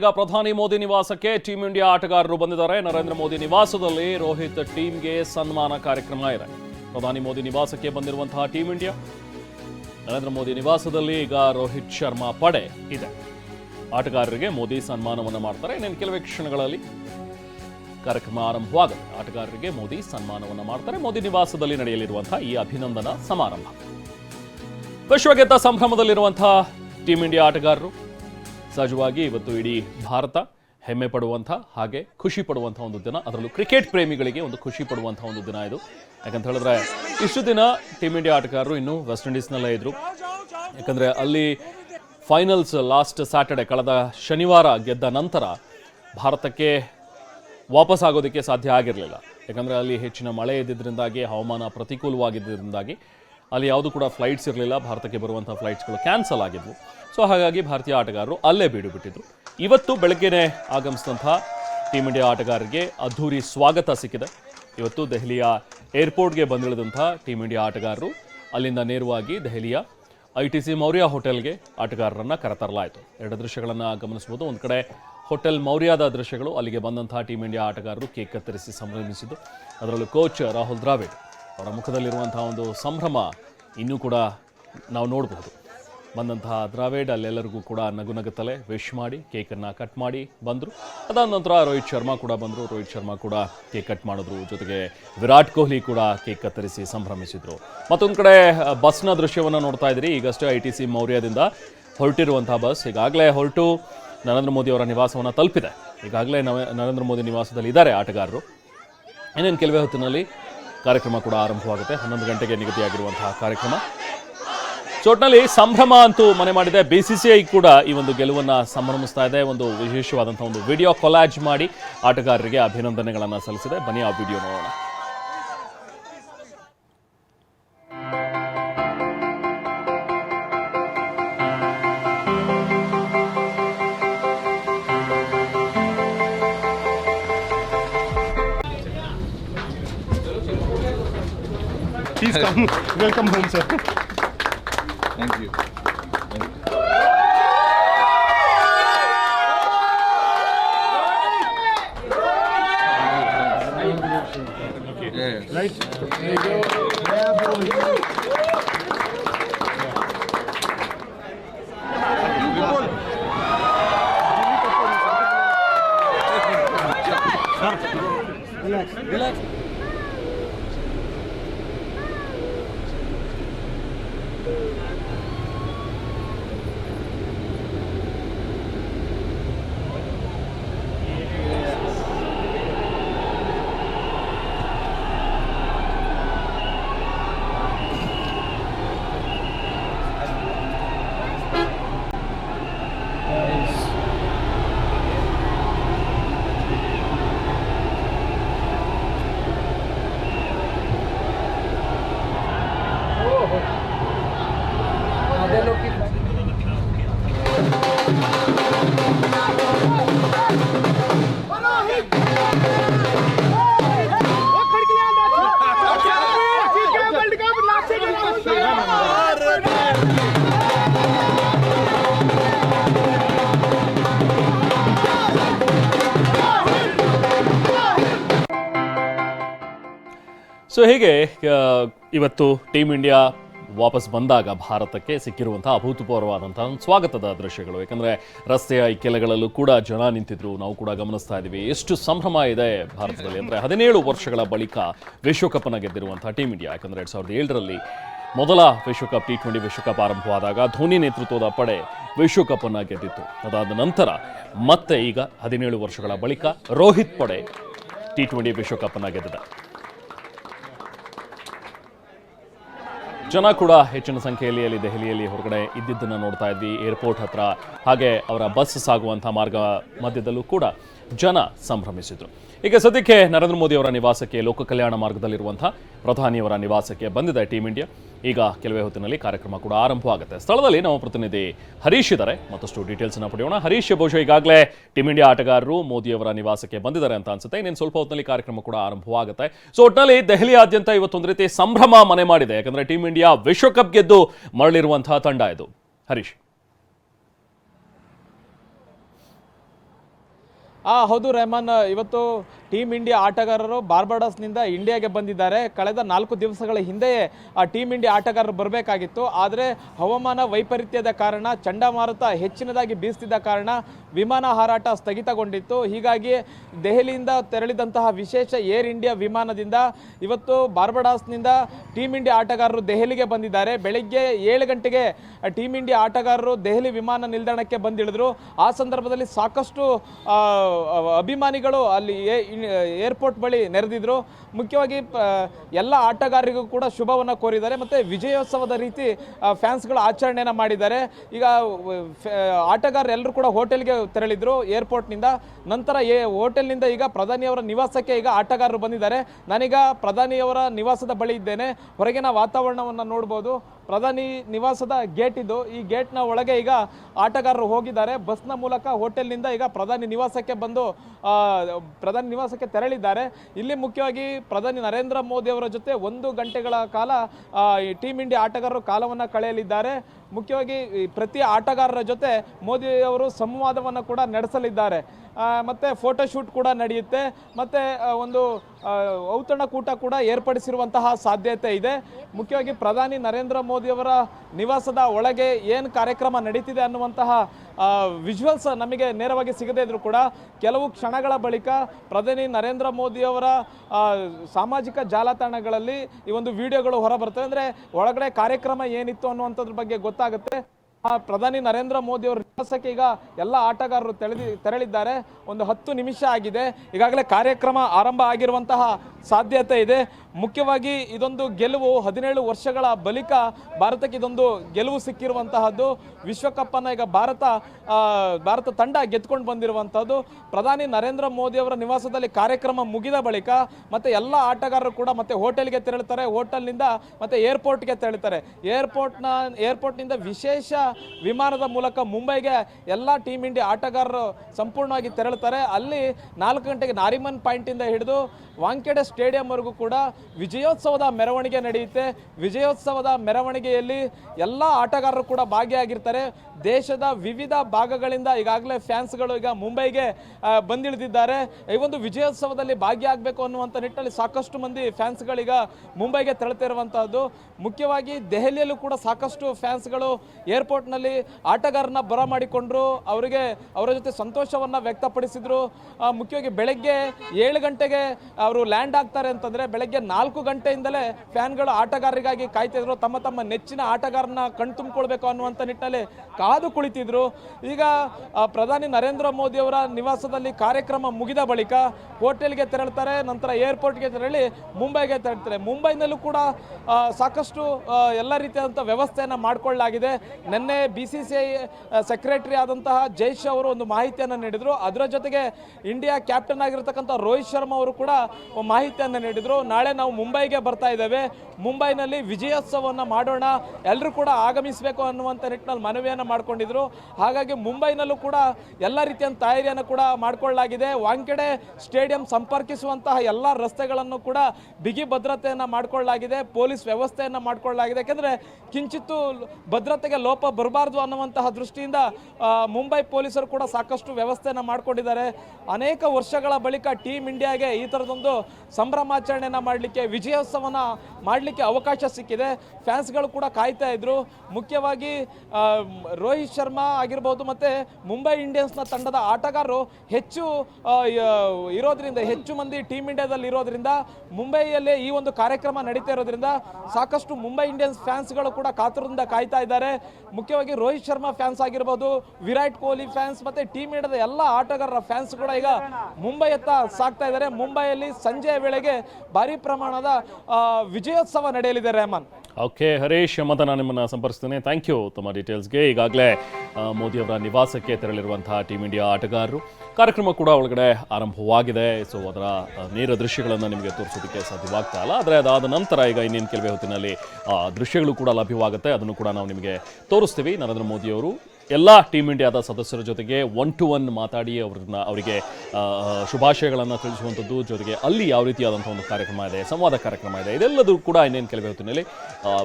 ಈಗ ಪ್ರಧಾನಿ ಮೋದಿ ನಿವಾಸಕ್ಕೆ ಟೀಂ ಇಂಡಿಯಾ ಆಟಗಾರರು ಬಂದಿದ್ದಾರೆ. ನರೇಂದ್ರ ಮೋದಿ ನಿವಾಸದಲ್ಲಿ ರೋಹಿತ್ ಟೀಮ್ಗೆ ಸನ್ಮಾನ ಕಾರ್ಯಕ್ರಮ ಇದೆ. ಪ್ರಧಾನಿ ಮೋದಿ ನಿವಾಸಕ್ಕೆ ಬಂದಿರುವಂತಹ ಟೀಂ ಇಂಡಿಯಾ. ನರೇಂದ್ರ ಮೋದಿ ನಿವಾಸದಲ್ಲಿ ಈಗ ರೋಹಿತ್ ಶರ್ಮಾ ಪಡೆ ಇದೆ. ಆಟಗಾರರಿಗೆ ಮೋದಿ ಸನ್ಮಾನವನ್ನು ಮಾಡ್ತಾರೆ. ಇನ್ನೇನು ಕೆಲವೇ ಕ್ಷಣಗಳಲ್ಲಿ ಕಾರ್ಯಕ್ರಮ ಆರಂಭವಾಗುತ್ತೆ. ಆಟಗಾರರಿಗೆ ಮೋದಿ ಸನ್ಮಾನವನ್ನು ಮಾಡ್ತಾರೆ. ಮೋದಿ ನಿವಾಸದಲ್ಲಿ ನಡೆಯಲಿರುವಂತಹ ಈ ಅಭಿನಂದನಾ ಸಮಾರಂಭ. ವಿಶ್ವಗೆದ್ದ ಸಂಭ್ರಮದಲ್ಲಿರುವಂತಹ ಟೀಂ ಇಂಡಿಯಾ ಆಟಗಾರರು ಸಹಜವಾಗಿ ಇವತ್ತು ಇಡೀ ಭಾರತ ಹೆಮ್ಮೆ ಪಡುವಂಥ ಹಾಗೆ ಖುಷಿ ಪಡುವಂಥ ಒಂದು ದಿನ. ಅದರಲ್ಲೂ ಕ್ರಿಕೆಟ್ ಪ್ರೇಮಿಗಳಿಗೆ ಒಂದು ಖುಷಿ ಪಡುವಂಥ ಒಂದು ದಿನ ಇದು. ಯಾಕಂತ ಹೇಳಿದ್ರೆ, ಇಷ್ಟು ದಿನ ಟೀಮ್ ಇಂಡಿಯಾ ಆಟಗಾರರು ಇನ್ನು ವೆಸ್ಟ್ ಇಂಡೀಸ್ನಲ್ಲೇ ಇದ್ರು. ಯಾಕಂದರೆ ಅಲ್ಲಿ ಫೈನಲ್ಸ್ ಲಾಸ್ಟ್ ಸ್ಯಾಟರ್ಡೆ, ಕಳೆದ ಶನಿವಾರ ಗೆದ್ದ ನಂತರ ಭಾರತಕ್ಕೆ ವಾಪಸ್ ಆಗೋದಕ್ಕೆ ಸಾಧ್ಯ ಆಗಿರಲಿಲ್ಲ. ಯಾಕಂದರೆ ಅಲ್ಲಿ ಹೆಚ್ಚಿನ ಮಳೆ ಇದ್ದಿದ್ದರಿಂದಾಗಿ ಹವಾಮಾನ ಪ್ರತಿಕೂಲವಾಗಿದ್ದರಿಂದಾಗಿ ಅಲ್ಲಿ ಯಾವುದು ಕೂಡ ಫ್ಲೈಟ್ಸ್ ಇರಲಿಲ್ಲ. ಭಾರತಕ್ಕೆ ಬರುವಂಥ ಫ್ಲೈಟ್ಸ್ಗಳು ಕ್ಯಾನ್ಸಲ್ ಆಗಿದ್ವು. ಸೊ ಹಾಗಾಗಿ ಭಾರತೀಯ ಆಟಗಾರರು ಅಲ್ಲೇ ಬೀಡು ಬಿಟ್ಟಿದ್ರು ಇವತ್ತು ಬೆಳಗ್ಗೆನೆ ಆಗಮಿಸಿದಂಥ ಟೀಮ್ ಇಂಡಿಯಾ ಆಟಗಾರರಿಗೆ ಅದ್ಧೂರಿ ಸ್ವಾಗತ ಸಿಕ್ಕಿದೆ. ಇವತ್ತು ದೆಹಲಿಯ ಏರ್ಪೋರ್ಟ್ಗೆ ಬಂದಿಳಿದಂಥ ಟೀಮ್ ಇಂಡಿಯಾ ಆಟಗಾರರು ಅಲ್ಲಿಂದ ನೇರವಾಗಿ ದೆಹಲಿಯ ಐ ಟಿ ಸಿ ಮೌರ್ಯ ಹೋಟೆಲ್ಗೆ ಆಟಗಾರರನ್ನು ಕರೆತರಲಾಯಿತು. ಎರಡು ದೃಶ್ಯಗಳನ್ನು ಗಮನಿಸಬಹುದು. ಒಂದು ಕಡೆ ಹೋಟೆಲ್ ಮೌರ್ಯದ ದೃಶ್ಯಗಳು, ಅಲ್ಲಿಗೆ ಬಂದಂಥ ಟೀಮ್ ಇಂಡಿಯಾ ಆಟಗಾರರು ಕೇಕ್ ಕತ್ತರಿಸಿ ಸಂಭ್ರಮಿಸಿದ್ದು. ಅದರಲ್ಲೂ ಕೋಚ್ ರಾಹುಲ್ ದ್ರಾವಿಡ್. ಅವರ ಮುಖದಲ್ಲಿರುವಂತಹ ಒಂದು ಸಂಭ್ರಮ ಇನ್ನೂ ಕೂಡ ನಾವು ನೋಡಬಹುದು ಬಂದಂತಹ ದ್ರಾವಿಡ್, ಅಲ್ಲೆಲ್ಲರಿಗೂ ಕೂಡ ನಗು ನಗುತ್ತಲೇ ವಿಶ್ ಮಾಡಿ ಕೇಕನ್ನು ಕಟ್ ಮಾಡಿ ಬಂದರು. ಅದಾದ ನಂತರ ರೋಹಿತ್ ಶರ್ಮಾ ಕೂಡ ಬಂದರು. ರೋಹಿತ್ ಶರ್ಮಾ ಕೂಡ ಕೇಕ್ ಕಟ್ ಮಾಡಿದ್ರು. ಜೊತೆಗೆ ವಿರಾಟ್ ಕೊಹ್ಲಿ ಕೂಡ ಕೇಕ್ ಕತ್ತರಿಸಿ ಸಂಭ್ರಮಿಸಿದ್ರು. ಮತ್ತೊಂದು ಕಡೆ ಬಸ್ನ ದೃಶ್ಯವನ್ನು ನೋಡ್ತಾ ಇದ್ದೀರಿ. ಈಗಷ್ಟೇ ಐ ಟಿ ಸಿ ಮೌರ್ಯದಿಂದ ಹೊರಟಿರುವಂತಹ ಬಸ್. ಈಗಾಗಲೇ ಹೊರಟು ನರೇಂದ್ರ ಮೋದಿ ಅವರ ನಿವಾಸವನ್ನು ತಲುಪಿದೆ. ಈಗಾಗಲೇ ನರೇಂದ್ರ ಮೋದಿ ನಿವಾಸದಲ್ಲಿ ಇದ್ದಾರೆ ಆಟಗಾರರು. ಇನ್ನೇನು, ಕೆಲವೇ ಹೊತ್ತಿನಲ್ಲಿ ಕಾರ್ಯಕ್ರಮ ಕೂಡ ಆರಂಭವಾಗುತ್ತೆ. ಹನ್ನೊಂದು ಗಂಟೆಗೆ ನಿಗದಿಯಾಗಿರುವಂತಹ ಕಾರ್ಯಕ್ರಮ. ಚೋಟ್ನಲ್ಲಿ ಸಂಭ್ರಮ ಅಂತೂ ಮನೆ ಮಾಡಿದೆ. ಬಿ ಸಿ ಸಿ ಐ ಕೂಡ ಈ ಒಂದು ಗೆಲುವನ್ನ ಸಂಭ್ರಮಿಸ್ತಾ ಇದೆ. ಒಂದು ವಿಶೇಷವಾದಂತಹ ಒಂದು ವಿಡಿಯೋ ಕೊಲಾಜ್ ಮಾಡಿ ಆಟಗಾರರಿಗೆ ಅಭಿನಂದನೆಗಳನ್ನು ಸಲ್ಲಿಸಿದೆ. ಬನ್ನಿ ಆ ವಿಡಿಯೋ ನೋಡೋಣ. Please come. Welcome home, sir. Thank you. Yeah, yeah. Right? There you go. Relax. Relax. So ಹೀಗೆ ಇವತ್ತು ಟೀಮ್ ಇಂಡಿಯಾ ವಾಪಸ್ ಬಂದಾಗ ಭಾರತಕ್ಕೆ ಸಿಕ್ಕಿರುವಂತಹ ಅಭೂತಪೂರ್ವವಾದಂತಹ ಸ್ವಾಗತದ ದೃಶ್ಯಗಳು. ಯಾಕಂದ್ರೆ ರಸ್ತೆಯ ಇಕ್ಕೆಲೆಗಳಲ್ಲೂ ಕೂಡ ಜನ ನಿಂತಿದ್ರು. ನಾವು ಕೂಡ ಗಮನಿಸ್ತಾ ಇದ್ದೀವಿ. ಎಷ್ಟು ಸಂಭ್ರಮ ಇದೆ ಭಾರತದಲ್ಲಿ ಅಂದ್ರೆ ಹದಿನೇಳು ವರ್ಷಗಳ ಬಳಿಕ ವಿಶ್ವಕಪ್ ಅನ್ನ ಗೆದ್ದಿರುವಂತಹ ಟೀಮ್ ಇಂಡಿಯಾ ಯಾಕಂದ್ರೆ ಎರಡ್ ಸಾವಿರದ ಏಳರಲ್ಲಿ ಮೊದಲ ವಿಶ್ವಕಪ್ ಟಿ ಟ್ವೆಂಟಿ ವಿಶ್ವಕಪ್ ಆರಂಭವಾದಾಗ ಧೋನಿ ನೇತೃತ್ವದ ಪಡೆ ವಿಶ್ವಕಪ್ ಅನ್ನ ಗೆದ್ದಿತ್ತು. ಅದಾದ ನಂತರ ಮತ್ತೆ ಈಗ ಹದಿನೇಳು ವರ್ಷಗಳ ಬಳಿಕ ರೋಹಿತ್ ಪಡೆ ಟಿ ಟ್ವೆಂಟಿ ವಿಶ್ವಕಪ್ ಅನ್ನ ಗೆದ್ದಿದೆ. ಜನ ಕೂಡ ಹೆಚ್ಚಿನ ಸಂಖ್ಯೆಯಲ್ಲಿ ಅಲ್ಲಿ ದೆಹಲಿಯಲ್ಲಿ ಹೊರಗಡೆ ಇದ್ದಿದ್ದನ್ನು ನೋಡ್ತಾ ಇದ್ವಿ. ಏರ್ಪೋರ್ಟ್ ಹತ್ರ ಹಾಗೆ ಅವರ ಬಸ್ ಸಾಗುವಂಥ ಮಾರ್ಗ ಮಧ್ಯದಲ್ಲೂ ಕೂಡ ಜನ ಸಂಭ್ರಮಿಸಿದ್ರು. ಈಗ ಸದ್ಯಕ್ಕೆ ನರೇಂದ್ರ ಮೋದಿ ಅವರ ನಿವಾಸಕ್ಕೆ ಲೋಕ ಕಲ್ಯಾಣ ಮಾರ್ಗದಲ್ಲಿರುವಂತಹ ಪ್ರಧಾನಿಯವರ ನಿವಾಸಕ್ಕೆ ಬಂದಿದೆ ಟೀಮ್ ಇಂಡಿಯಾ ಈಗ ಕೆಲವೇ ಹೊತ್ತಿನಲ್ಲಿ ಕಾರ್ಯಕ್ರಮ ಕೂಡ ಆರಂಭವಾಗುತ್ತೆ. ಸ್ಥಳದಲ್ಲಿ ನಮ್ಮ ಪ್ರತಿನಿಧಿ ಹರೀಶ್ ಇದ್ದಾರೆ. ಮತ್ತಷ್ಟು ಡೀಟೇಲ್ಸ್ ಅನ್ನ ಪಡೆಯೋಣ. ಹರೀಶ್ ಬಹುಶಃ ಈಗಾಗಲೇ ಟೀಮ್ ಇಂಡಿಯಾ ಆಟಗಾರರು ಮೋದಿ ಅವರ ನಿವಾಸಕ್ಕೆ ಬಂದಿದ್ದಾರೆ ಅಂತ ಅನ್ಸುತ್ತೆ. ಇನ್ನೇನು ಸ್ವಲ್ಪ ಹೊತ್ತಿನಲ್ಲಿ ಕಾರ್ಯಕ್ರಮ ಕೂಡ ಆರಂಭವಾಗುತ್ತೆ. ಸೊ ಒಟ್ಟಿನಲ್ಲಿ ದೆಹಲಿಯಾದ್ಯಂತ ಇವತ್ತೊಂದು ರೀತಿ ಸಂಭ್ರಮ ಮನೆ ಮಾಡಿದೆ. ಯಾಕಂದ್ರೆ ಟೀಮ್ ಇಂಡಿಯಾ ವಿಶ್ವಕಪ್ ಗೆದ್ದು ಮರಳಿರುವಂತಹ ತಂಡ ಇದು. ಹರೀಶ್. ಆ, ಹೌದು ರೆಹಮಾನ್, ಇವತ್ತು ಟೀಮ್ ಇಂಡಿಯಾ ಆಟಗಾರರು ಬಾರ್ಬಡಾಸ್ನಿಂದ ಇಂಡಿಯಾಗೆ ಬಂದಿದ್ದಾರೆ. ಕಳೆದ ನಾಲ್ಕು ದಿವಸಗಳ ಹಿಂದೆಯೇ, ಆ ಟೀಮ್ ಇಂಡಿಯಾ ಆಟಗಾರರು ಬರಬೇಕಾಗಿತ್ತು. ಆದರೆ ಹವಾಮಾನ ವೈಪರೀತ್ಯದ ಕಾರಣ, ಚಂಡಮಾರುತ ಹೆಚ್ಚಿನದಾಗಿ ಬೀಸ್ತಿದ್ದ ಕಾರಣ ವಿಮಾನ ಹಾರಾಟ ಸ್ಥಗಿತಗೊಂಡಿತ್ತು. ಹೀಗಾಗಿ ದೆಹಲಿಯಿಂದ ತೆರಳಿದಂತಹ ವಿಶೇಷ ಏರ್ ಇಂಡಿಯಾ ವಿಮಾನದಿಂದ ಇವತ್ತು ಬಾರ್ಬಡಾಸ್ನಿಂದ ಟೀಮ್ ಇಂಡಿಯಾ ಆಟಗಾರರು ದೆಹಲಿಗೆ ಬಂದಿದ್ದಾರೆ. ಬೆಳಗ್ಗೆ ಏಳು ಗಂಟೆಗೆ ಟೀಮ್ ಇಂಡಿಯಾ ಆಟಗಾರರು ದೆಹಲಿ ವಿಮಾನ ನಿಲ್ದಾಣಕ್ಕೆ ಬಂದಿಳಿದ್ರು. ಆ ಸಂದರ್ಭದಲ್ಲಿ ಸಾಕಷ್ಟು ಅಭಿಮಾನಿಗಳು ಅಲ್ಲಿ ಏರ್ಪೋರ್ಟ್ ಬಳಿ ನೆರೆದಿದ್ರು. ಮುಖ್ಯವಾಗಿ ಎಲ್ಲ ಆಟಗಾರರಿಗೂ ಕೂಡ ಶುಭವನ್ನು ಕೋರಿದ್ದಾರೆ ಮತ್ತು ವಿಜಯೋತ್ಸವದ ರೀತಿ ಫ್ಯಾನ್ಸ್ಗಳು ಆಚರಣೆಯನ್ನು ಮಾಡಿದ್ದಾರೆ. ಈಗ ಆಟಗಾರರು ಎಲ್ಲರೂ ಕೂಡ ಹೋಟೆಲ್ಗೆ ತೆರಳಿದ್ರು ಏರ್ಪೋರ್ಟ್ನಿಂದ. ನಂತರ ಏ, ಹೋಟೆಲ್ನಿಂದ ಈಗ ಪ್ರಧಾನಿಯವರ ನಿವಾಸಕ್ಕೆ ಈಗ ಆಟಗಾರರು ಬಂದಿದ್ದಾರೆ. ನಾನೀಗ ಪ್ರಧಾನಿಯವರ ನಿವಾಸದ ಬಳಿ ಇದ್ದೇನೆ. ಹೊರಗಿನ ವಾತಾವರಣವನ್ನು ನೋಡ್ಬೋದು. ಪ್ರಧಾನಿ ನಿವಾಸದ ಗೇಟ್ ಇದು. ಈ ಗೇಟ್ನ ಒಳಗೆ ಈಗ ಆಟಗಾರರು ಹೋಗಿದ್ದಾರೆ. ಬಸ್ನ ಮೂಲಕ ಹೋಟೆಲ್ನಿಂದ ಈಗ ಪ್ರಧಾನಿ ನಿವಾಸಕ್ಕೆ ಬಂದು ಪ್ರಧಾನಿ ನಿವಾಸಕ್ಕೆ ತೆರಳಿದ್ದಾರೆ. ಇಲ್ಲಿ ಮುಖ್ಯವಾಗಿ ಪ್ರಧಾನಿ ನರೇಂದ್ರ ಮೋದಿ ಅವರ ಜೊತೆ ಒಂದು ಗಂಟೆಗಳ ಕಾಲ ಟೀಮ್ ಇಂಡಿಯಾ ಆಟಗಾರರು ಕಾಲವನ್ನು ಕಳೆಯಲಿದ್ದಾರೆ. ಮುಖ್ಯವಾಗಿ ಪ್ರತಿ ಆಟಗಾರರ ಜೊತೆ ಮೋದಿ ಅವರು ಸಂವಾದವನ್ನು ಕೂಡ ನಡೆಸಲಿದ್ದಾರೆ. ಮತ್ತೆ ಫೋಟೋಶೂಟ್ ಕೂಡ ನಡೆಯುತ್ತೆ. ಮತ್ತೆ ಒಂದು ಔತಣಕೂಟ ಕೂಡ ಏರ್ಪಡಿಸಿರುವಂತಹ ಸಾಧ್ಯತೆ ಇದೆ. ಮುಖ್ಯವಾಗಿ ಪ್ರಧಾನಿ ನರೇಂದ್ರ ಮೋದಿ ಅವರ ನಿವಾಸದ ಒಳಗೆ ಏನು ಕಾರ್ಯಕ್ರಮ ನಡೀತಿದೆ ಅನ್ನುವಂತಹ ವಿಜುವಲ್ಸ್ ನಮಗೆ ನೇರವಾಗಿ ಸಿಗದೇ ಇದ್ರು ಕೂಡ ಕೆಲವು ಕ್ಷಣಗಳ ಬಳಿಕ ಪ್ರಧಾನಿ ನರೇಂದ್ರ ಮೋದಿ ಅವರ ಸಾಮಾಜಿಕ ಜಾಲತಾಣಗಳಲ್ಲಿ ಈ ಒಂದು ವಿಡಿಯೋಗಳು ಹೊರಬರ್ತವೆ. ಅಂದರೆ ಒಳಗಡೆ ಕಾರ್ಯಕ್ರಮ ಏನಿತ್ತು ಅನ್ನುವಂಥದ್ರ ಬಗ್ಗೆ ಗೊತ್ತಾಗುತ್ತೆ. ಪ್ರಧಾನಿ ನರೇಂದ್ರ ಮೋದಿ ಅವರ ನಿವಾಸಕ್ಕೆ ಈಗ ಎಲ್ಲ ಆಟಗಾರರು ತೆಳೆದಿ ತೆರಳಿದ್ದಾರೆ. ಒಂದು ಹತ್ತು ನಿಮಿಷ ಆಗಿದೆ. ಈಗಾಗಲೇ ಕಾರ್ಯಕ್ರಮ ಆರಂಭ ಆಗಿರುವಂತಹ ಸಾಧ್ಯತೆ ಇದೆ. ಮುಖ್ಯವಾಗಿ ಇದೊಂದು ಗೆಲುವು ಹದಿನೇಳು ವರ್ಷಗಳ ಬಳಿಕ ಭಾರತಕ್ಕೆ ಇದೊಂದು ಗೆಲುವು ಸಿಕ್ಕಿರುವಂತಹದ್ದು. ವಿಶ್ವಕಪ್ಪನ್ನು ಈಗ ಭಾರತ ಭಾರತ ತಂಡ ಗೆದ್ಕೊಂಡು ಬಂದಿರುವಂಥದ್ದು ಪ್ರಧಾನಿ ನರೇಂದ್ರ ಮೋದಿ ಅವರ ನಿವಾಸದಲ್ಲಿ ಕಾರ್ಯಕ್ರಮ ಮುಗಿದ ಬಳಿಕ ಮತ್ತೆ ಎಲ್ಲ ಆಟಗಾರರು ಕೂಡ ಮತ್ತೆ ಹೋಟೆಲ್ಗೆ ತೆರಳುತ್ತಾರೆ, ಹೋಟೆಲ್ನಿಂದ ಮತ್ತೆ ಏರ್ಪೋರ್ಟ್ಗೆ ತೆರಳುತ್ತಾರೆ. ಏರ್ಪೋರ್ಟ್ನ, ಏರ್ಪೋರ್ಟ್ನಿಂದ ವಿಶೇಷ ವಿಮಾನದ ಮೂಲಕ ಮುಂಬೈಗೆ ಎಲ್ಲ ಟೀಮ್ ಇಂಡಿಯಾ ಆಟಗಾರರು ಸಂಪೂರ್ಣವಾಗಿ ತೆರಳುತ್ತಾರೆ. ಅಲ್ಲಿ ನಾಲ್ಕು ಗಂಟೆಗೆ ನಾರಿಮನ್ ಪಾಯಿಂಟಿಂದ ಹಿಡಿದು ವಾಂಕೆಡೆ ಸ್ಟೇಡಿಯಂವರೆಗೂ ಕೂಡ ವಿಜಯೋತ್ಸವದ ಮೆರವಣಿಗೆ ನಡೆಯುತ್ತೆ. ವಿಜಯೋತ್ಸವದ ಮೆರವಣಿಗೆಯಲ್ಲಿ ಎಲ್ಲ ಆಟಗಾರರು ಕೂಡ ಭಾಗಿಯಾಗಿರ್ತಾರೆ. ದೇಶದ ವಿವಿಧ ಭಾಗಗಳಿಂದ ಈಗಾಗಲೇ ಫ್ಯಾನ್ಸ್ಗಳು ಈಗ ಮುಂಬೈಗೆ ಬಂದಿಳಿದಿದ್ದಾರೆ. ಈ ಒಂದು ವಿಜಯೋತ್ಸವದಲ್ಲಿ ಭಾಗಿಯಾಗಬೇಕು ಅನ್ನುವಂಥ ನಿಟ್ಟಿನಲ್ಲಿ ಸಾಕಷ್ಟು ಮಂದಿ ಫ್ಯಾನ್ಸ್ಗಳೀಗ ಮುಂಬೈಗೆ ತೆರಳುತ್ತಿರುವಂಥದ್ದು ಮುಖ್ಯವಾಗಿ ದೆಹಲಿಯಲ್ಲೂ ಕೂಡ ಸಾಕಷ್ಟು ಫ್ಯಾನ್ಸ್ಗಳು ಏರ್ಪೋರ್ಟ್ನಲ್ಲಿ ಆಟಗಾರನ ಬರಮಾಡಿಕೊಂಡ್ರು ಅವರಿಗೆ ಅವರ ಜೊತೆ ಸಂತೋಷವನ್ನು ವ್ಯಕ್ತಪಡಿಸಿದ್ರು. ಮುಖ್ಯವಾಗಿ ಬೆಳಗ್ಗೆ ಏಳು ಗಂಟೆಗೆ ಅವರು ಲ್ಯಾಂಡ್ ಆಗ್ತಾರೆ ಅಂತಂದರೆ ಬೆಳಗ್ಗೆ ನಾಲ್ಕು ಗಂಟೆಯಿಂದಲೇ ಫ್ಯಾನ್ಗಳು ಆಟಗಾರರಿಗಾಗಿ ಕಾಯ್ತಿದ್ರು. ತಮ್ಮ ತಮ್ಮ ನೆಚ್ಚಿನ ಆಟಗಾರನ ಕಣ್ತುಂಬಿಕೊಳ್ಬೇಕು ಅನ್ನುವಂಥ ನಿಟ್ಟಿನಲ್ಲಿ ಕಾದು ಕುಳಿತಿದ್ರು. ಈಗ ಪ್ರಧಾನಿ ನರೇಂದ್ರ ಮೋದಿ ಅವರ ನಿವಾಸದಲ್ಲಿ ಕಾರ್ಯಕ್ರಮ ಮುಗಿದ ಬಳಿಕ ಹೋಟೆಲ್ಗೆ ತೆರಳ್ತಾರೆ, ನಂತರ ಏರ್ಪೋರ್ಟ್ಗೆ ತೆರಳಿ ಮುಂಬೈಗೆ ತೆರಳ್ತಾರೆ. ಮುಂಬೈನಲ್ಲೂ ಕೂಡ ಸಾಕಷ್ಟು ಎಲ್ಲ ರೀತಿಯಾದಂಥ ವ್ಯವಸ್ಥೆಯನ್ನು ಮಾಡಿಕೊಳ್ಳಲಾಗಿದೆ. ನಿನ್ನೆ B C C I secretary ಆದಂತಹ ಜೈಶ್ ಅವರು ಒಂದು ಮಾಹಿತಿಯನ್ನು ನೀಡಿದರು. ಅದರ ಜೊತೆಗೆ ಇಂಡಿಯಾ ಕ್ಯಾಪ್ಟನ್ ಆಗಿರ್ತಕ್ಕಂಥ ರೋಹಿತ್ ಶರ್ಮಾ ಅವರು ಕೂಡ ಮಾಹಿತಿಯನ್ನು ನೀಡಿದರು. ನಾಳೆ ನಾವು ಮುಂಬೈಗೆ ಬರ್ತಾ ಇದ್ದೇವೆ. ಮುಂಬೈನಲ್ಲಿ ವಿಜಯೋತ್ಸವವನ್ನು ಮಾಡೋಣ. ಎಲ್ಲರೂ ಕೂಡ ಆಗಮಿಸಬೇಕು ಅನ್ನುವಂಥ ನಿಟ್ಟಿನಲ್ಲಿ ಮನವಿಯನ್ನು ಮಾಡಿಕೊಂಡಿದ್ರು. ಹಾಗಾಗಿ ಮುಂಬೈನಲ್ಲೂ ಕೂಡ ಎಲ್ಲ ರೀತಿಯ ತಯಾರಿಯನ್ನು ಕೂಡ ಮಾಡಿಕೊಳ್ಳಲಾಗಿದೆ. ವಾಂಕೆಡೆ ಸ್ಟೇಡಿಯಂ ಸಂಪರ್ಕಿಸುವಂತಹ ಎಲ್ಲ ರಸ್ತೆಗಳನ್ನು ಕೂಡ ಬಿಗಿ ಭದ್ರತೆಯನ್ನು ಮಾಡಿಕೊಳ್ಳಲಾಗಿದೆ. ಪೊಲೀಸ್ ವ್ಯವಸ್ಥೆಯನ್ನು ಮಾಡಿಕೊಳ್ಳಲಾಗಿದೆ. ಯಾಕೆಂದರೆ ಕಿಂಚಿತ್ತು ಭದ್ರತೆಗೆ ಲೋಪ ಬರಬಾರ್ದು ಅನ್ನುವಂತಹ ದೃಷ್ಟಿಯಿಂದ ಮುಂಬೈ ಪೊಲೀಸರು ಕೂಡ ಸಾಕಷ್ಟು ವ್ಯವಸ್ಥೆಯನ್ನು ಮಾಡಿಕೊಂಡಿದ್ದಾರೆ. ಅನೇಕ ವರ್ಷಗಳ ಬಳಿಕ ಟೀಮ್ ಇಂಡಿಯಾಗೆ ಈ ಥರದೊಂದು ಸಂಭ್ರಮಾಚರಣೆಯನ್ನು ಮಾಡಲಿಕ್ಕೆ, ವಿಜಯೋತ್ಸವನ ಮಾಡಲಿಕ್ಕೆ ಅವಕಾಶ ಸಿಕ್ಕಿದೆ. ಫ್ಯಾನ್ಸ್ಗಳು ಕೂಡ ಕಾಯ್ತಾ ಇದ್ರು. ಮುಖ್ಯವಾಗಿ ರೋಹಿತ್ ಶರ್ಮಾ ಆಗಿರ್ಬೋದು ಮತ್ತು ಮುಂಬೈ ಇಂಡಿಯನ್ಸ್ನ ತಂಡದ ಆಟಗಾರರು ಹೆಚ್ಚು ಇರೋದ್ರಿಂದ, ಹೆಚ್ಚು ಮಂದಿ ಟೀಮ್ ಇಂಡಿಯಾದಲ್ಲಿ ಇರೋದ್ರಿಂದ, ಮುಂಬೈಯಲ್ಲೇ ಈ ಒಂದು ಕಾರ್ಯಕ್ರಮ ನಡೀತಾ ಇರೋದ್ರಿಂದ ಸಾಕಷ್ಟು ಮುಂಬೈ ಇಂಡಿಯನ್ಸ್ ಫ್ಯಾನ್ಸ್ಗಳು ಕೂಡ ಕಾತುರದಿಂದ ಕಾಯ್ತಾ ಇದ್ದಾರೆ. ಮುಖ್ಯವಾಗಿ ರೋಹಿತ್ ಶರ್ಮಾ ಫ್ಯಾನ್ಸ್ ಆಗಿರ್ಬೋದು, ವಿರಾಟ್ ಕೊಹ್ಲಿ ಫ್ಯಾನ್ಸ್ ಮತ್ತೆ ಟೀಮ್ ಇಂಡಿಯಾದ ಎಲ್ಲ ಆಟಗಾರರ ಫ್ಯಾನ್ಸ್ ಕೂಡ ಈಗ ಮುಂಬೈ ಸಾಕ್ತಾ ಇದ್ದಾರೆ. ಮುಂಬೈಯಲ್ಲಿ ಸಂಜೆಯ ವೇಳೆಗೆ ಭಾರಿ ಪ್ರಮಾಣದ ವಿಜಯೋತ್ಸವ ನಡೆಯಲಿದೆ ರೆಹಮಾನ್ ಓಕೆ, ಹರೀಶ್ ಮತ್ತೆ ನಾನು ನಿಮ್ಮನ್ನು ಸಂಪರ್ಕಿಸ್ತೇನೆ. ಥ್ಯಾಂಕ್ ಯು ತಮ್ಮ ಡೀಟೇಲ್ಸ್ಗೆ ಈಗಾಗಲೇ ಮೋದಿಯವರ ನಿವಾಸಕ್ಕೆ ತೆರಳಿರುವಂತಹ ಟೀಮ್ ಇಂಡಿಯಾ ಆಟಗಾರರು. ಕಾರ್ಯಕ್ರಮ ಕೂಡ ಒಳಗಡೆ ಆರಂಭವಾಗಿದೆ. ಸೊ ಅದರ ನೇರ ದೃಶ್ಯಗಳನ್ನು ನಿಮಗೆ ತೋರಿಸೋದಕ್ಕೆ ಸಾಧ್ಯವಾಗ್ತಾ ಇಲ್ಲ. ಆದರೆ ಅದಾದ ನಂತರ ಈಗ ಇನ್ನೇನು ಕೆಲವೇ ಹೊತ್ತಿನಲ್ಲಿ ದೃಶ್ಯಗಳು ಕೂಡ ಲಭ್ಯವಾಗುತ್ತೆ. ಅದನ್ನು ಕೂಡ ನಾವು ನಿಮಗೆ ತೋರಿಸ್ತೀವಿ. ನರೇಂದ್ರ ಮೋದಿಯವರು ಎಲ್ಲ ಟೀಮ್ ಇಂಡಿಯಾದ ಸದಸ್ಯರ ಜೊತೆಗೆ ಒನ್ ಟು ಒನ್ ಮಾತಾಡಿ ಅವ್ರನ್ನ ಅವರಿಗೆ ಶುಭಾಶಯಗಳನ್ನು ತಿಳಿಸುವಂಥದ್ದು, ಜೊತೆಗೆ ಅಲ್ಲಿ ಯಾವ ರೀತಿಯಾದಂಥ ಒಂದು ಕಾರ್ಯಕ್ರಮ ಇದೆ, ಸಂವಾದ ಕಾರ್ಯಕ್ರಮ ಇದೆ, ಇದೆಲ್ಲದೂ ಕೂಡ ಇನ್ನೇನು ಕೆಲವೇ ಹೊತ್ತಿನಲ್ಲಿ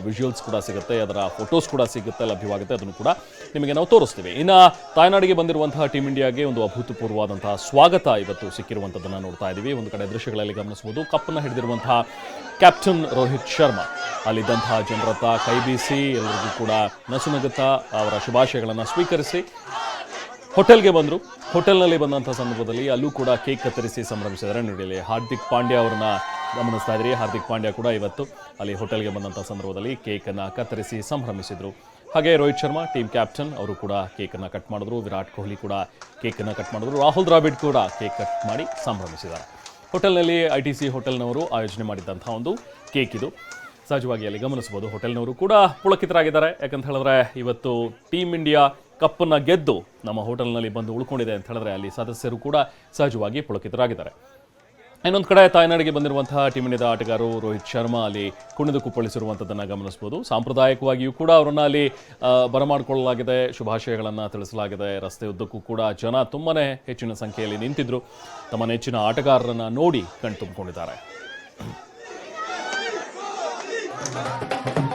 ವಿಜುವಲ್ಸ್ ಕೂಡ ಸಿಗುತ್ತೆ, ಅದರ ಫೋಟೋಸ್ ಕೂಡ ಸಿಗುತ್ತೆ, ಲಭ್ಯವಾಗುತ್ತೆ, ಅದನ್ನು ಕೂಡ ನಿಮಗೆ ನಾವು ತೋರಿಸ್ತೀವಿ. ಇನ್ನು ತಾಯ್ನಾಡಿಗೆ ಬಂದಿರುವಂತಹ ಟೀಮ್ ಇಂಡಿಯಾಗೆ ಒಂದು ಅಭೂತಪೂರ್ವವಾದಂತಹ ಸ್ವಾಗತ ಇವತ್ತು ಸಿಕ್ಕಿರುವಂಥದ್ದನ್ನು ನೋಡ್ತಾ ಇದ್ದೀವಿ. ಒಂದು ಕಡೆ ದೃಶ್ಯಗಳಲ್ಲಿ ಗಮನಿಸಬಹುದು, ಕಪ್ಪನ್ನು ಹಿಡಿದಿರುವಂತಹ ಕ್ಯಾಪ್ಟನ್ ರೋಹಿತ್ ಶರ್ಮಾ. ಅಲ್ಲಿದ್ದಂತಹ ಜನರತ್ತ ಕೈ ಬೀಸಿ ಎಲ್ಲರಿಗೂ ಕೂಡ ನಸುನಗುತ್ತಾ ಅವರ ಶುಭಾಶಯಗಳನ್ನು ಸ್ವೀಕರಿಸಿ ಹೋಟೆಲ್ಗೆ ಬಂದರು. ಹೋಟೆಲ್ನಲ್ಲಿ ಬಂದಂಥ ಸಂದರ್ಭದಲ್ಲಿ ಅಲ್ಲೂ ಕೂಡ ಕೇಕ್ ಕತ್ತರಿಸಿ ಸಂಭ್ರಮಿಸಿದ್ದಾರೆ. ನೋಡಿ ಹಾರ್ದಿಕ್ ಪಾಂಡ್ಯ ಅವರನ್ನ ಗಮನಿಸ್ತಾ ಇದ್ರಿ. ಹಾರ್ದಿಕ್ ಪಾಂಡ್ಯ ಕೂಡ ಇವತ್ತು ಅಲ್ಲಿ ಹೋಟೆಲ್ಗೆ ಬಂದಂಥ ಸಂದರ್ಭದಲ್ಲಿ ಕೇಕನ್ನು ಕತ್ತರಿಸಿ ಸಂಭ್ರಮಿಸಿದರು. ಹಾಗೆ ರೋಹಿತ್ ಶರ್ಮಾ, ಟೀಮ್ ಕ್ಯಾಪ್ಟನ್, ಅವರು ಕೂಡ ಕೇಕನ್ನು ಕಟ್ ಮಾಡಿದ್ರು. ವಿರಾಟ್ ಕೊಹ್ಲಿ ಕೂಡ ಕೇಕನ್ನು ಕಟ್ ಮಾಡಿದ್ರು. ರಾಹುಲ್ ದ್ರಾವಿಡ್ ಕೂಡ ಕೇಕ್ ಕಟ್ ಮಾಡಿ ಸಂಭ್ರಮಿಸಿದ್ದಾರೆ. ಹೋಟೆಲ್ನಲ್ಲಿ ಐ ಟಿ ಸಿ ಹೋಟೆಲ್ನವರು ಆಯೋಜನೆ ಮಾಡಿದ್ದಂಥ ಒಂದು ಕೇಕ್ ಇದು. ಸಹಜವಾಗಿ ಅಲ್ಲಿ ಗಮನಿಸ್ಬೋದು ಹೋಟೆಲ್ನವರು ಕೂಡ ಪುಳಕಿತರಾಗಿದ್ದಾರೆ. ಯಾಕಂತ ಹೇಳಿದ್ರೆ ಇವತ್ತು ಟೀಮ್ ಇಂಡಿಯಾ ಕಪ್ಪನ್ನು ಗೆದ್ದು ನಮ್ಮ ಹೋಟೆಲ್ನಲ್ಲಿ ಬಂದು ಉಳ್ಕೊಂಡಿದೆ ಅಂತ ಹೇಳಿದ್ರೆ ಅಲ್ಲಿ ಸದಸ್ಯರು ಕೂಡ ಸಹಜವಾಗಿ ಪುಳಕಿತರಾಗಿದ್ದಾರೆ. ಇನ್ನೊಂದು ಕಡೆ ತಾಯ್ನಾಡಿಗೆ ಬಂದಿರುವಂತಹ ಟೀಮ್ ಇಂಡಿಯಾದ ಆಟಗಾರರು ರೋಹಿತ್ ಶರ್ಮಾ ಅಲ್ಲಿ ಕುಣಿದು ಕುಪ್ಪಳಿಸಿರುವಂಥದ್ದನ್ನು ಗಮನಿಸಬಹುದು. ಸಾಂಪ್ರದಾಯಿಕವಾಗಿಯೂ ಕೂಡ ಅವರನ್ನ ಅಲ್ಲಿ ಬರಮಾಡಿಕೊಳ್ಳಲಾಗಿದೆ. ಶುಭಾಶಯಗಳನ್ನು ತಿಳಿಸಲಾಗಿದೆ. ರಸ್ತೆ ಉದ್ದಕ್ಕೂ ಕೂಡ ಜನ ತುಂಬಾ ಹೆಚ್ಚಿನ ಸಂಖ್ಯೆಯಲ್ಲಿ ನಿಂತಿದ್ದರು ತಮ್ಮ ನೆಚ್ಚಿನ ಆಟಗಾರರನ್ನು ನೋಡಿ ಕಣ್ತುಂಬಿಕೊಂಡಿದ್ದಾರೆ. Thank you.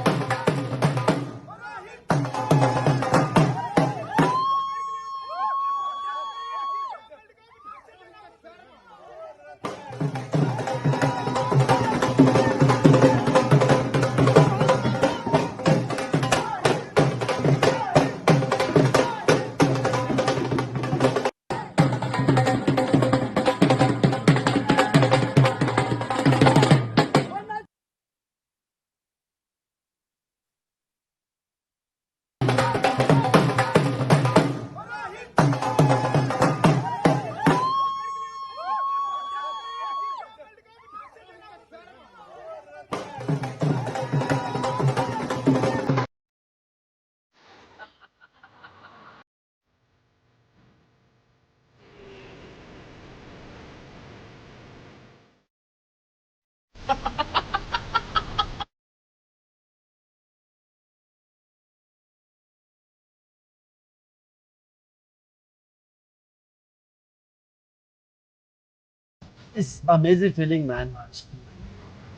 It's amazing feeling man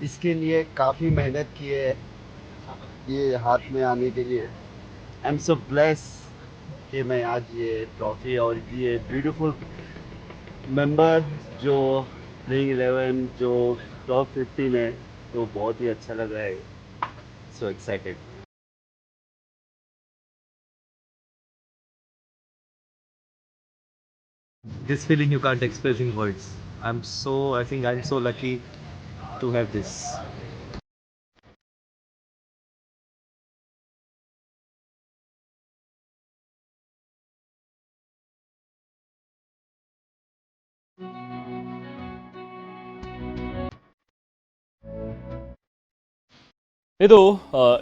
इसके लिए काफ़ी मेहनत की है ये हाथ में आने के लिए। आई एम सो ब्लेस कि मैं आज ये ट्रॉफी और ये ब्यूटीफुल मेंबर जो प्लेइंग इलेवन जो टॉप फिफ्टीन है तो बहुत ही अच्छा लग रहा है। So excited this feeling you can't express in words. I'm so, I think I'm so lucky to have this. ಇದು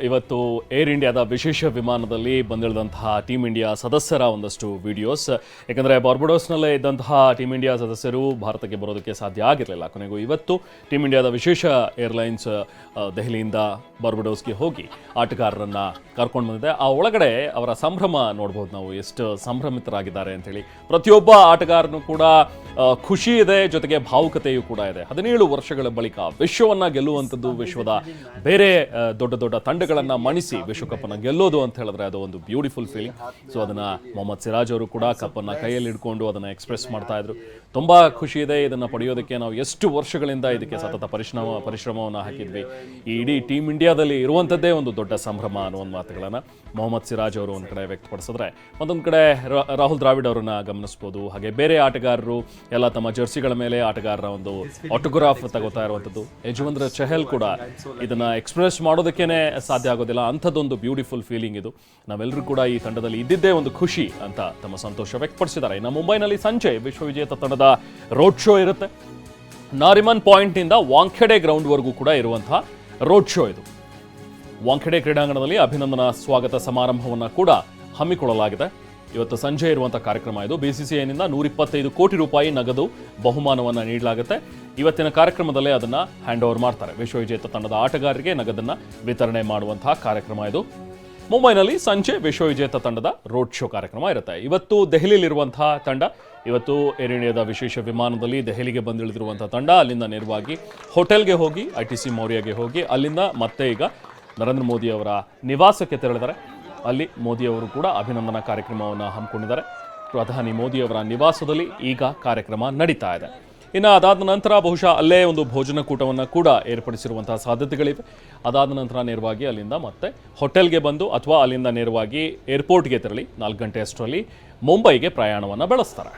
ಇವತ್ತು ಏರ್ ಇಂಡಿಯಾದ ವಿಶೇಷ ವಿಮಾನದಲ್ಲಿ ಬಂದಿಳಿದಂತಹ ಟೀಮ್ ಇಂಡಿಯಾ ಸದಸ್ಯರ ಒಂದಷ್ಟು ವಿಡಿಯೋಸ್ ಯಾಕಂದರೆ ಬಾರ್ಬಡೋಸ್ನಲ್ಲೇ ಇದ್ದಂತಹ ಟೀಮ್ ಇಂಡಿಯಾ ಸದಸ್ಯರು ಭಾರತಕ್ಕೆ ಬರೋದಕ್ಕೆ ಸಾಧ್ಯ ಆಗಿರಲಿಲ್ಲ. ಕೊನೆಗೂ ಇವತ್ತು ಟೀಮ್ ಇಂಡಿಯಾದ ವಿಶೇಷ ಏರ್ಲೈನ್ಸ್ ದೆಹಲಿಯಿಂದ ಬಾರ್ಬಡೋಸ್ಗೆ ಹೋಗಿ ಆಟಗಾರರನ್ನು ಕರ್ಕೊಂಡು ಬಂದಿದೆ. ಆ ಒಳಗಡೆ ಅವರ ಸಂಭ್ರಮ ನೋಡ್ಬೋದು ನಾವು. ಎಷ್ಟು ಸಂಭ್ರಮಿತರಾಗಿದ್ದಾರೆ ಅಂಥೇಳಿ ಪ್ರತಿಯೊಬ್ಬ ಆಟಗಾರನು ಕೂಡ ಖುಷಿ ಇದೆ. ಜೊತೆಗೆ ಭಾವುಕತೆಯೂ ಕೂಡ ಇದೆ. ಹದಿನೇಳು ವರ್ಷಗಳ ಬಳಿಕ ವಿಶ್ವವನ್ನು ಗೆಲ್ಲುವಂಥದ್ದು ವಿಶ್ವದ ಬೇರೆ ದೊಡ್ಡ ದೊಡ್ಡ ತಂಡಗಳನ್ನ ಮಣಿಸಿ ವಿಶ್ವಕಪ್ಪನ್ನ ಗೆಲ್ಲೋದು ಅಂತ ಹೇಳಿದ್ರೆ ಅದು ಒಂದು ಬ್ಯೂಟಿಫುಲ್ ಫೀಲಿಂಗ್ ಸೊ ಅದನ್ನ ಮೊಹಮ್ಮದ್ ಸಿರಾಜ್ ಅವರು ಕೂಡ ಕಪ್ಪನ್ನ ಕೈಯಲ್ಲಿ ಹಿಡ್ಕೊಂಡು ಅದನ್ನ ಎಕ್ಸ್ಪ್ರೆಸ್ ಮಾಡ್ತಾ ಇದ್ರು. ತುಂಬಾ ಖುಷಿ ಇದೆ ಇದನ್ನ ಪಡೆಯೋದಕ್ಕೆ. ನಾವು ಎಷ್ಟು ವರ್ಷಗಳಿಂದ ಇದಕ್ಕೆ ಸತತ ಪರಿಶ್ರಮ, ಪರಿಶ್ರಮವನ್ನು ಹಾಕಿದ್ವಿ. ಈ ಇಡೀ ಟೀಮ್ ಇಂಡಿಯಾದಲ್ಲಿ ಇರುವಂಥದ್ದೇ ಒಂದು ದೊಡ್ಡ ಸಂಭ್ರಮ ಅನ್ನೋ ಒಂದು ಮಾತುಗಳನ್ನ ಮೊಹಮ್ಮದ್ ಸಿರಾಜ್ ಅವರು ಒಂದು ಕಡೆ ವ್ಯಕ್ತಪಡಿಸಿದ್ರೆ ಮತ್ತೊಂದು ಕಡೆ ರಾಹುಲ್ ದ್ರಾವಿಡ್ ಅವರನ್ನ ಗಮನಿಸಬಹುದು ಹಾಗೆ ಬೇರೆ ಆಟಗಾರರು, ಎಲ್ಲ ತಮ್ಮ ಜರ್ಸಿಗಳ ಮೇಲೆ ಆಟಗಾರರ ಒಂದು ಆಟೋಗ್ರಾಫ್ ತಗೋತಾ ಇರುವಂಥದ್ದು ಯಜವಂದ್ರ ಚಹಲ್ ಕೂಡ ಇದನ್ನ ಎಕ್ಸ್ಪ್ರೆಸ್ ಮಾಡೋದಕ್ಕೇನೆ ಸಾಧ್ಯ ಆಗೋದಿಲ್ಲ. ಅಂಥದ್ದೊಂದು ಬ್ಯೂಟಿಫುಲ್ ಫೀಲಿಂಗ್ ಇದು. ನಾವೆಲ್ಲರೂ ಕೂಡ ಈ ತಂಡದಲ್ಲಿ ಇದ್ದಿದ್ದೇ ಒಂದು ಖುಷಿ ಅಂತ ತಮ್ಮ ಸಂತೋಷ ವ್ಯಕ್ತಪಡಿಸಿದ್ದಾರೆ. ಇನ್ನು ಮುಂಬೈನಲ್ಲಿ ಸಂಜೆ ವಿಶ್ವವಿಜೇತ ತಂಡದ ರೋಡ್ ಶೋ ಇರುತ್ತೆ. ನಾರಿಮನ್ ಪಾಯಿಂಟ್ನಿಂದ ವಾಂಖೆಡೆ ಗ್ರೌಂಡ್ವರೆಗೂ ಕೂಡ ಇರುವಂತಹ ರೋಡ್ ಶೋ ಇದು. ವಾಂಖೆಡೆ ಕ್ರೀಡಾಂಗಣದಲ್ಲಿ ಅಭಿನಂದನಾ ಸ್ವಾಗತ ಸಮಾರಂಭವನ್ನು ಕೂಡ ಹಮ್ಮಿಕೊಳ್ಳಲಾಗಿದೆ. ಇವತ್ತು ಸಂಜೆ ಇರುವಂತಹ ಕಾರ್ಯಕ್ರಮ ಇದು. ಬಿಸಿಸಿಐನಿಂದ ನೂರಿಪ್ಪತ್ತೈದು ಕೋಟಿ ರೂಪಾಯಿ ನಗದು ಬಹುಮಾನವನ್ನು ನೀಡಲಾಗುತ್ತೆ. ಇವತ್ತಿನ ಕಾರ್ಯಕ್ರಮದಲ್ಲೇ ಅದನ್ನ ಹ್ಯಾಂಡ್ ಓವರ್ ಮಾಡ್ತಾರೆ ವಿಶ್ವವಿಜೇತ ತಂಡದ ಆಟಗಾರರಿಗೆ ನಗದನ್ನ ವಿತರಣೆ ಮಾಡುವಂತಹ ಕಾರ್ಯಕ್ರಮ ಇದು. ಮುಂಬೈನಲ್ಲಿ ಸಂಜೆ ವಿಶ್ವವಿಜೇತ ತಂಡದ ರೋಡ್ ಶೋ ಕಾರ್ಯಕ್ರಮ ಇರುತ್ತೆ. ಇವತ್ತು ದೆಹಲಿಯಲ್ಲಿರುವಂತಹ ತಂಡ, ಇವತ್ತು ಏರ್ ಇಂಡಿಯಾದ ವಿಶೇಷ ವಿಮಾನದಲ್ಲಿ ದೆಹಲಿಗೆ ಬಂದಿಳಿದಿರುವಂಥ ತಂಡ. ಅಲ್ಲಿಂದ ನೇರವಾಗಿ ಹೋಟೆಲ್ಗೆ ಹೋಗಿ ಐ ಟಿ ಸಿ ಮೌರ್ಯಗೆ ಹೋಗಿ, ಅಲ್ಲಿಂದ ಮತ್ತೆ ಈಗ ನರೇಂದ್ರ ಮೋದಿ ಅವರ ನಿವಾಸಕ್ಕೆ ತೆರಳಿದ್ದಾರೆ. ಅಲ್ಲಿ ಮೋದಿಯವರು ಕೂಡ ಅಭಿನಂದನಾ ಕಾರ್ಯಕ್ರಮವನ್ನು ಹಮ್ಮಿಕೊಂಡಿದ್ದಾರೆ. ಪ್ರಧಾನಿ ಮೋದಿಯವರ ನಿವಾಸದಲ್ಲಿ ಈಗ ಕಾರ್ಯಕ್ರಮ ನಡೀತಾ ಇದೆ. ಇನ್ನು ಅದಾದ ನಂತರ ಬಹುಶಃ ಅಲ್ಲೇ ಒಂದು ಭೋಜನ ಕೂಟವನ್ನು ಕೂಡ ಏರ್ಪಡಿಸಿರುವಂತಹ ಸಾಧ್ಯತೆಗಳಿವೆ. ಅದಾದ ನಂತರ ನೇರವಾಗಿ ಅಲ್ಲಿಂದ ಮತ್ತೆ ಹೋಟೆಲ್ಗೆ ಬಂದು ಅಥವಾ ಅಲ್ಲಿಂದ ನೇರವಾಗಿ ಏರ್ಪೋರ್ಟ್ಗೆ ತೆರಳಿ ನಾಲ್ಕು ಗಂಟೆ ಅಷ್ಟರಲ್ಲಿ ಮುಂಬೈಗೆ ಪ್ರಯಾಣವನ್ನು ಬೆಳೆಸ್ತಾರೆ.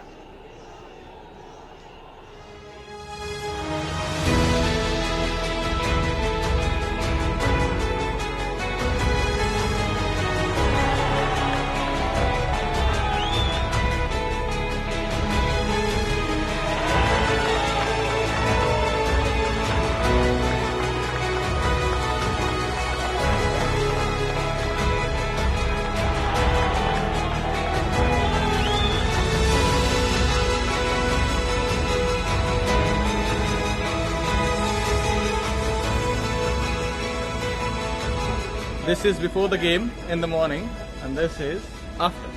This is before the game in the morning, and this is after.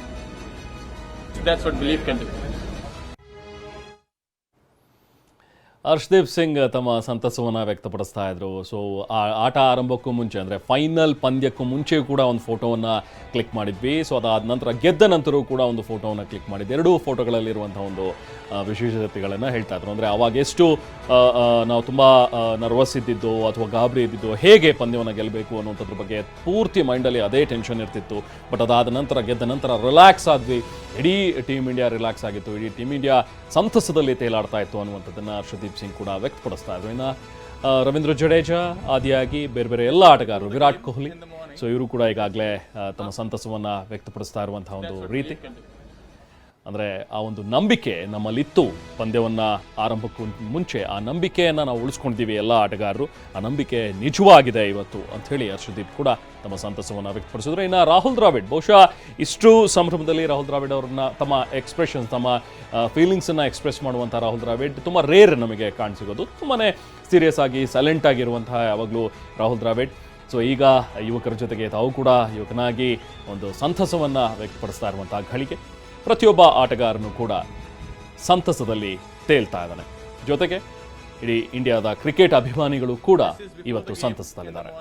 That's what belief can do. Harshdeep Singh ತಮ್ಮ ಸಂತಸವನ್ನು ವ್ಯಕ್ತಪಡಿಸ್ತಾ ಇದ್ರು. ಸೊ ಆ ಆಟ ಆರಂಭಕ್ಕೂ ಮುಂಚೆ, ಅಂದರೆ ಫೈನಲ್ ಪಂದ್ಯಕ್ಕೂ ಮುಂಚೆ ಕೂಡ ಒಂದು ಫೋಟೋವನ್ನು ಕ್ಲಿಕ್ ಮಾಡಿದ್ವಿ. ಸೊ ಅದಾದ ನಂತರ ಗೆದ್ದ ನಂತರವೂ ಕೂಡ ಒಂದು ಫೋಟೋವನ್ನು ಕ್ಲಿಕ್ ಮಾಡಿದ್ವಿ. ಎರಡೂ ಫೋಟೋಗಳಲ್ಲಿರುವಂಥ ಒಂದು ವಿಶೇಷತೆಗಳನ್ನು ಹೇಳ್ತಾ ಇದ್ರು. ಅಂದರೆ ಅವಾಗ ಎಷ್ಟು ನಾವು ತುಂಬ ನರ್ವಸ್ ಇದ್ದಿದ್ದು ಅಥವಾ ಗಾಬರಿ ಇದ್ದಿದ್ದು, ಹೇಗೆ ಪಂದ್ಯವನ್ನು ಗೆಲ್ಲಬೇಕು ಅನ್ನುವಂಥದ್ರ ಬಗ್ಗೆ ಪೂರ್ತಿ ಮೈಂಡಲ್ಲಿ ಅದೇ ಟೆನ್ಷನ್ ಇರ್ತಿತ್ತು. ಬಟ್ ಅದಾದ ನಂತರ, ಗೆದ್ದ ನಂತರ ರಿಲ್ಯಾಕ್ಸ್ ಆದ್ವಿ. ಇಡೀ ಟೀಮ್ ಇಂಡಿಯಾ ರಿಲ್ಯಾಕ್ಸ್ ಆಗಿತ್ತು. ಇಡೀ ಟೀಮ್ ಇಂಡಿಯಾ ಸಂತಸದಲ್ಲಿ ತೇಲಾಡ್ತಾ ಇತ್ತು ಅನ್ನುವಂಥದ್ದನ್ನು ಹರ್ಷದೀಪ್ ಸಿಂಗ್ ಕೂಡ ವ್ಯಕ್ತಪಡಿಸ್ತಾ ಇದ್ರು. ಇನ್ನು ರವೀಂದ್ರ ಜಡೇಜಾ, ಆದಿಯಾಗಿ ಬೇರೆ ಬೇರೆ ಎಲ್ಲ ಆಟಗಾರರು, ವಿರಾಟ್ ಕೊಹ್ಲಿ. ಸೊ ಇವರು ಕೂಡ ಈಗಾಗಲೇ ತಮ್ಮ ಸಂತಸವನ್ನು ವ್ಯಕ್ತಪಡಿಸ್ತಾ ಇರುವಂತಹ ಒಂದು ರೀತಿ. ಅಂದರೆ ಆ ಒಂದು ನಂಬಿಕೆ ನಮ್ಮಲ್ಲಿತ್ತು. ಪಂದ್ಯವನ್ನು ಆರಂಭಕ್ಕೂ ಮುಂಚೆ ಆ ನಂಬಿಕೆಯನ್ನು ನಾವು ಉಳಿಸ್ಕೊಂಡಿದ್ದೀವಿ ಎಲ್ಲ ಆಟಗಾರರು. ಆ ನಂಬಿಕೆ ನಿಜವಾಗಿದೆ ಇವತ್ತು ಅಂಥೇಳಿ ಹರ್ಷದೀಪ್ ಕೂಡ ತಮ್ಮ ಸಂತಸವನ್ನು ವ್ಯಕ್ತಪಡಿಸಿದ್ರು. ಇನ್ನು ರಾಹುಲ್ ದ್ರಾವಿಡ್, ಬಹುಶಃ ಇಷ್ಟು ಸಂಭ್ರಮದಲ್ಲಿ ರಾಹುಲ್ ದ್ರಾವಿಡ್ ಅವ್ರನ್ನ ತಮ್ಮ ಎಕ್ಸ್ಪ್ರೆಷನ್ಸ್ ತಮ್ಮ ಫೀಲಿಂಗ್ಸನ್ನು ಎಕ್ಸ್ಪ್ರೆಸ್ ಮಾಡುವಂಥ ರಾಹುಲ್ ದ್ರಾವಿಡ್ ತುಂಬ ರೇರ್ ನಮಗೆ ಕಾಣಿಸಿಗೋದು. ತುಂಬಾ ಸೀರಿಯಸ್ ಆಗಿ ಸೈಲೆಂಟ್ ಆಗಿರುವಂತಹ ಯಾವಾಗಲೂ ರಾಹುಲ್ ದ್ರಾವಿಡ್. ಸೊ ಈಗ ಯುವಕರ ಜೊತೆಗೆ ತಾವು ಕೂಡ ಯುವಕನಾಗಿ ಒಂದು ಸಂತಸವನ್ನು ವ್ಯಕ್ತಪಡಿಸ್ತಾ ಇರುವಂತಹ ಘಳಿಗೆ. ಪ್ರತಿಯೊಬ್ಬ ಆಟಗಾರನು ಕೂಡ ಸಂತಸದಲ್ಲಿ ತೇಲ್ತಾ ಇದ್ದಾನೆ. ಜೊತೆಗೆ ಇಡೀ ಇಂಡಿಯಾದ ಕ್ರಿಕೆಟ್ ಅಭಿಮಾನಿಗಳು ಕೂಡ ಇವತ್ತು ಸಂತಸದಲ್ಲಿದ್ದಾರೆ.